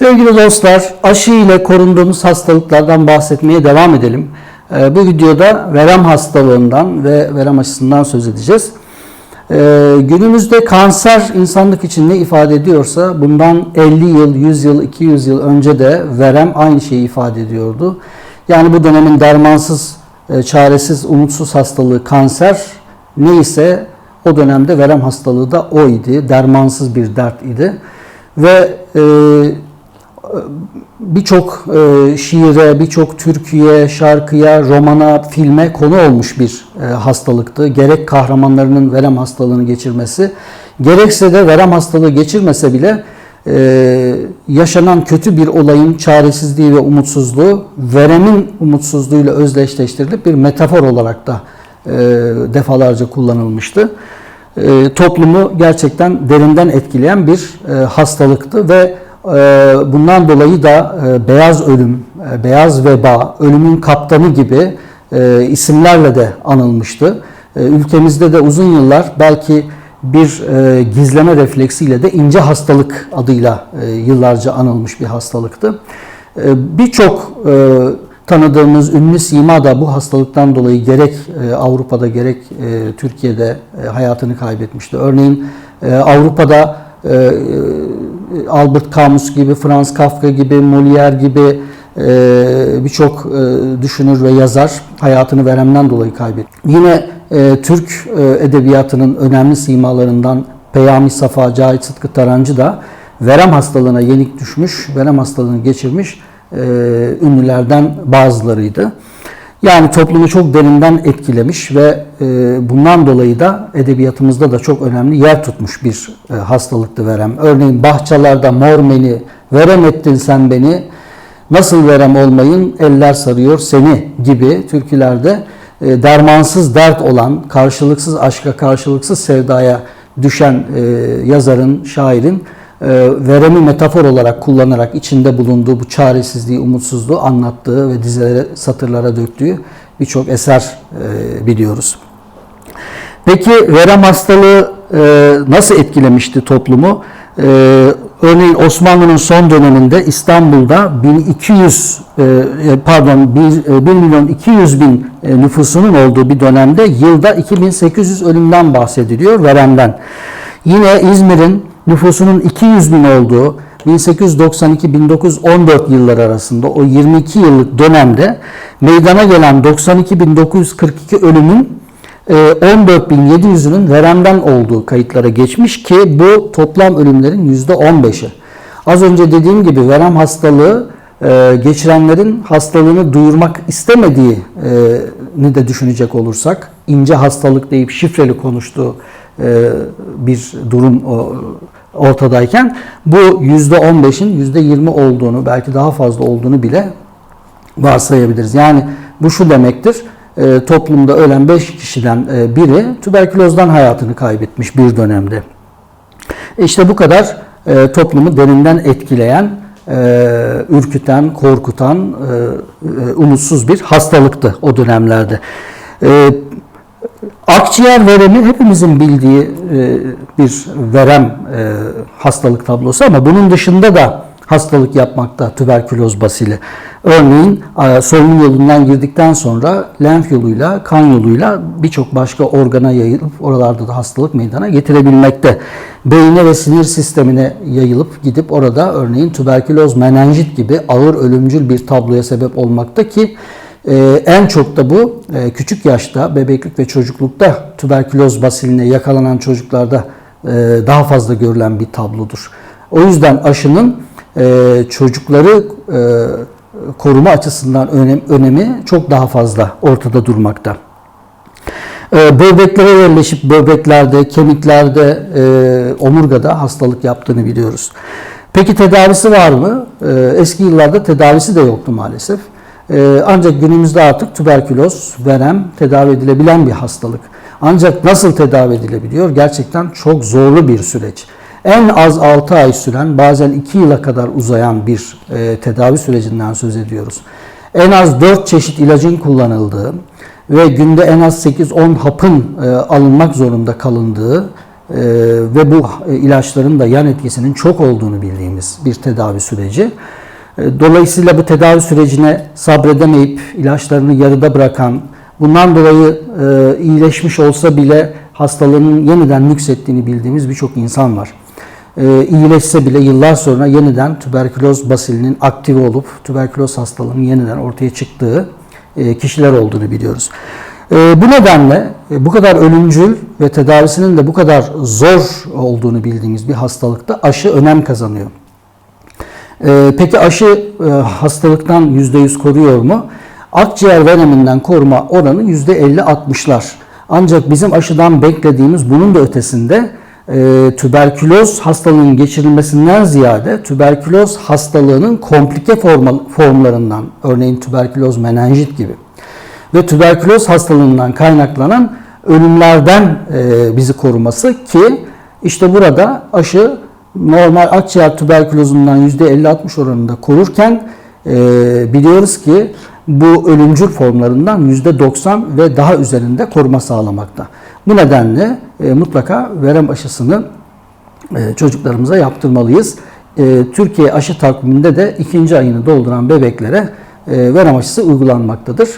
Sevgili dostlar, aşı ile korunduğumuz hastalıklardan bahsetmeye devam edelim. Ee, Bu videoda verem hastalığından ve verem aşısından söz edeceğiz. Ee, Günümüzde kanser insanlık için ne ifade ediyorsa bundan 50 yıl, 100 yıl, 200 yıl önce de verem aynı şeyi ifade ediyordu. Yani bu dönemin dermansız, e, çaresiz, umutsuz hastalığı kanser neyse o dönemde verem hastalığı da o idi. Dermansız bir dert idi. Ve e, birçok e, şiire, birçok türküye, şarkıya, romana, filme konu olmuş bir e, hastalıktı. Gerek kahramanlarının verem hastalığını geçirmesi, gerekse de verem hastalığı geçirmese bile e, yaşanan kötü bir olayın çaresizliği ve umutsuzluğu veremin umutsuzluğuyla özdeşleştirilip bir metafor olarak da defalarca kullanılmıştı. Toplumu gerçekten derinden etkileyen bir hastalıktı ve bundan dolayı da e, beyaz ölüm, e, beyaz veba, ölümün kaptanı gibi e, isimlerle de anılmıştı. Ülkemizde de uzun yıllar belki bir gizleme refleksiyle de ince hastalık adıyla yıllarca anılmış bir hastalıktı. Birçok tanıdığımız ünlü sima da bu hastalıktan dolayı gerek Avrupa'da gerek Türkiye'de hayatını kaybetmişti. Örneğin Avrupa'da Albert Camus gibi, Franz Kafka gibi, Molière gibi e, birçok e, düşünür ve yazar hayatını veremden dolayı kaybetti. Yine e, Türk e, edebiyatının önemli simalarından Peyami Safa, Cahit Sıtkı Tarancı da verem hastalığına yenik düşmüş, verem hastalığını geçirmiş e, ünlülerden bazılarıydı. Yani toplumu çok derinden etkilemiş ve e, bundan dolayı da edebiyatımızda da çok önemli yer tutmuş bir e, hastalıktı verem. Örneğin bahçelerde mor meni, verem ettin sen beni, nasıl verem olmayın eller sarıyor seni gibi türkülerde e, dermansız dert olan, karşılıksız aşka, karşılıksız sevdaya düşen yazarın, şairin veremi metafor olarak kullanarak içinde bulunduğu bu çaresizliği, umutsuzluğu anlattığı ve dizelere, satırlara döktüğü birçok eser e, biliyoruz. Peki verem hastalığı e, nasıl etkilemişti toplumu? E, örneğin Osmanlı'nın son döneminde İstanbul'da 1200 e, pardon 1, 1 milyon 200 bin e, nüfusunun olduğu bir dönemde yılda 2800 ölümden bahsediliyor veremden. Yine İzmir'in nüfusunun 200 bin olduğu 1892-1914 yılları arasında o 22 yıllık dönemde meydana gelen 92.942 ölümün 14.700'ünün veremden olduğu kayıtlara geçmiş ki bu toplam ölümlerin %15'i. Az önce dediğim gibi verem hastalığı e, geçirenlerin hastalığını duyurmak istemediğini de düşünecek olursak ince hastalık deyip şifreli konuştuğu e, bir durum ortadayken bu %15'in %20 olduğunu belki daha fazla olduğunu bile varsayabiliriz. Yani bu şu demektir e, toplumda ölen 5 kişiden e, biri tüberkülozdan hayatını kaybetmiş bir dönemde. İşte bu kadar toplumu derinden etkileyen, ürküten, korkutan, umutsuz bir hastalıktı o dönemlerde. Akciğer veremi hepimizin bildiği bir verem hastalık tablosu ama bunun dışında da hastalık yapmakta tüberküloz basili. Örneğin solunum yolundan girdikten sonra lenf yoluyla, kan yoluyla birçok başka organa yayılıp oralarda da hastalık meydana getirebilmekte. Beyine ve sinir sistemine yayılıp gidip orada örneğin tüberküloz, menenjit gibi ağır ölümcül bir tabloya sebep olmakta ki ee, en çok da bu e, küçük yaşta, bebeklik ve çocuklukta tüberküloz basiline yakalanan çocuklarda e, daha fazla görülen bir tablodur. O yüzden aşının e, çocukları e, koruma açısından önem, önemi çok daha fazla ortada durmakta. E, böbreklere yerleşip böbreklerde, kemiklerde, e, omurgada hastalık yaptığını biliyoruz. Peki tedavisi var mı? E, eski yıllarda tedavisi de yoktu maalesef. Ancak günümüzde artık tüberküloz, verem tedavi edilebilen bir hastalık. Ancak nasıl tedavi edilebiliyor? Gerçekten çok zorlu bir süreç en az 6 ay süren bazen 2 yıla kadar uzayan bir e, tedavi sürecinden söz ediyoruz. En az 4 çeşit ilacın kullanıldığı ve günde en az 8-10 hapın e, alınmak zorunda kalındığı e, ve bu ilaçların da yan etkisinin çok olduğunu bildiğimiz bildiğimiz bir tedavi süreci. E, Dolayısıyla bu tedavi sürecine sabredemeyip ilaçlarını yarıda bırakan, bundan dolayı e, iyileşmiş olsa bile hastalığının yeniden nüksettiğini bildiğimiz birçok insan var. E, iyileşse bile yıllar sonra yeniden tüberküloz basilinin aktive olup tüberküloz hastalığının yeniden ortaya çıktığı e, kişiler olduğunu biliyoruz. E, bu nedenle e, bu kadar ölümcül ve tedavisinin de bu kadar zor olduğunu bildiğimiz bir hastalıkta aşı önem kazanıyor. Peki aşı hastalıktan %100 koruyor mu? Akciğer vereminden koruma oranı %50-60'lar. Ancak bizim aşıdan beklediğimiz bunun da ötesinde e, tüberküloz hastalığının geçirilmesinden ziyade tüberküloz hastalığının komplike forma- formlarından örneğin tüberküloz menenjit gibi ve tüberküloz hastalığından kaynaklanan ölümlerden e, bizi koruması ki işte burada aşı normal akciğer tüberkülozundan %50-60 oranında korurken e, biliyoruz ki bu ölümcül formlarından %90 ve daha üzerinde koruma sağlamakta. Bu nedenle e, mutlaka verem aşısını e, çocuklarımıza yaptırmalıyız. E, Türkiye aşı takviminde de ikinci ayını dolduran bebeklere e, verem aşısı uygulanmaktadır.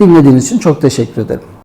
Dinlediğiniz için çok teşekkür ederim.